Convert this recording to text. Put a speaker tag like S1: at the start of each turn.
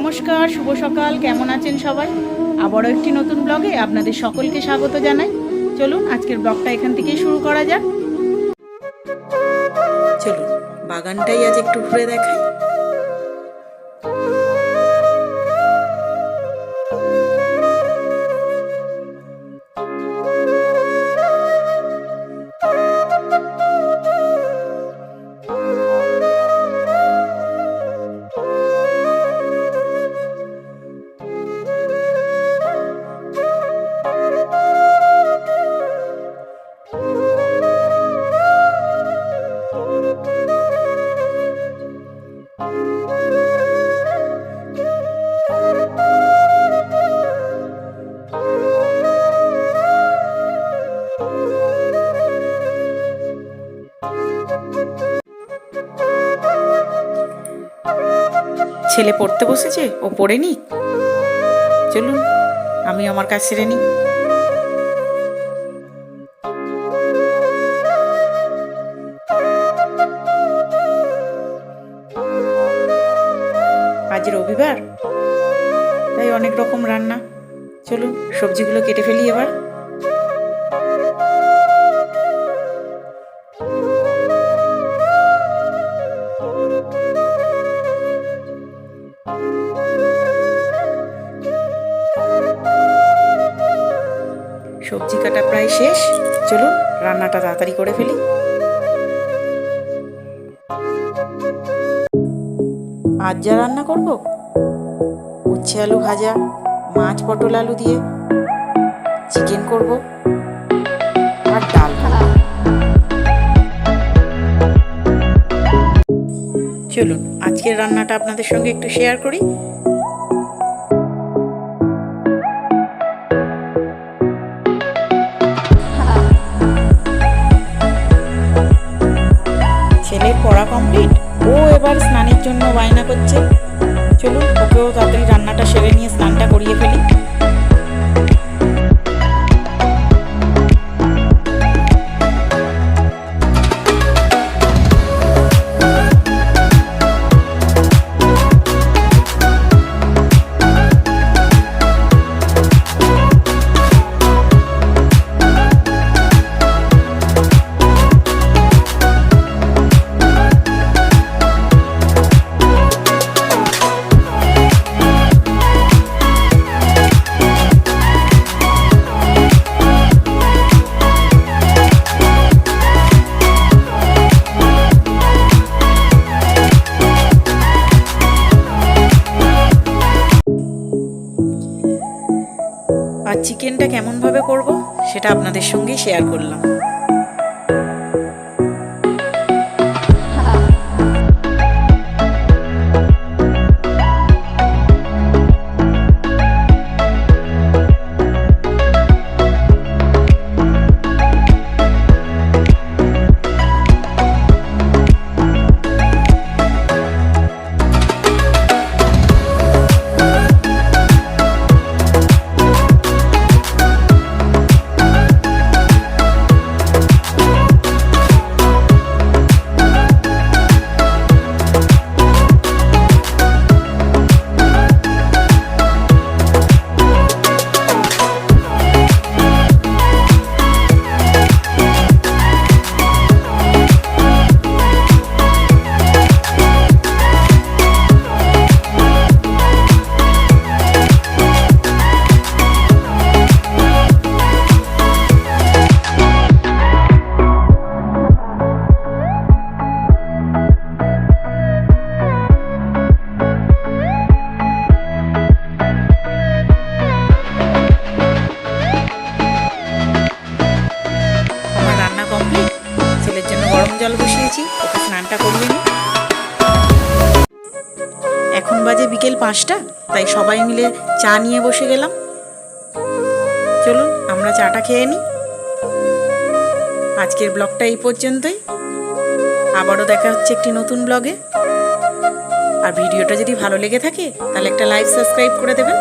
S1: নমস্কার, শুভ সকাল, কেমন আছেন সবাই? আবারও একটি নতুন ব্লগে আপনাদের সকলকে স্বাগত জানাই। চলুন, আজকের ব্লগটা এখান থেকেই শুরু করা যাক। চলুন, বাগানটাই আজ একটু ঘুরে দেখাই। ছেলে পড়তে বসেছে, ও পড়ে নি চলুন, আমি আমার কাজ সেরে নিই। আজ রবিবার, তাই অনেক রকম রান্না। চলুন, সবজিগুলো কেটে ফেলি এবার। সবজি কাটা প্রায় শেষ। চলুন, রান্নাটা তাড়াতাড়ি করে ফেলি। আজ যা রান্না করব? উচ্ছে আলু ভাজা, মাছ পটল আলু দিয়ে। চিকেন করব। আর ডাল। চলুন, আজকের রান্নাটা আপনাদের সঙ্গে একটু শেয়ার করি। ছেলের পড়া কমপ্লিট ও এবার স্নানের জন্য বায়না করছে। চলুন, ওকেও তাড়াতাড়ি রান্নাটা সেরে নিয়ে স্নানটা করিয়ে ফেলি। আর চিকেনটা কেমনভাবে করব সেটা আপনাদের সঙ্গে শেয়ার করলাম। গরম জল বসিয়েছি, ওকে স্নানটা করিয়ে নিই এখন বাজে বিকেল পাঁচটা, তাই সবাই মিলে চা নিয়ে বসে গেলাম। চলুন, আমরা চাটা খেয়ে নিই আজকের ব্লগটা এই পর্যন্তই। আবারও দেখা হচ্ছে একটি নতুন ব্লগে। আর ভিডিওটা যদি ভালো লেগে থাকে, তাহলে একটা লাইক, সাবস্ক্রাইব করে দেবেন।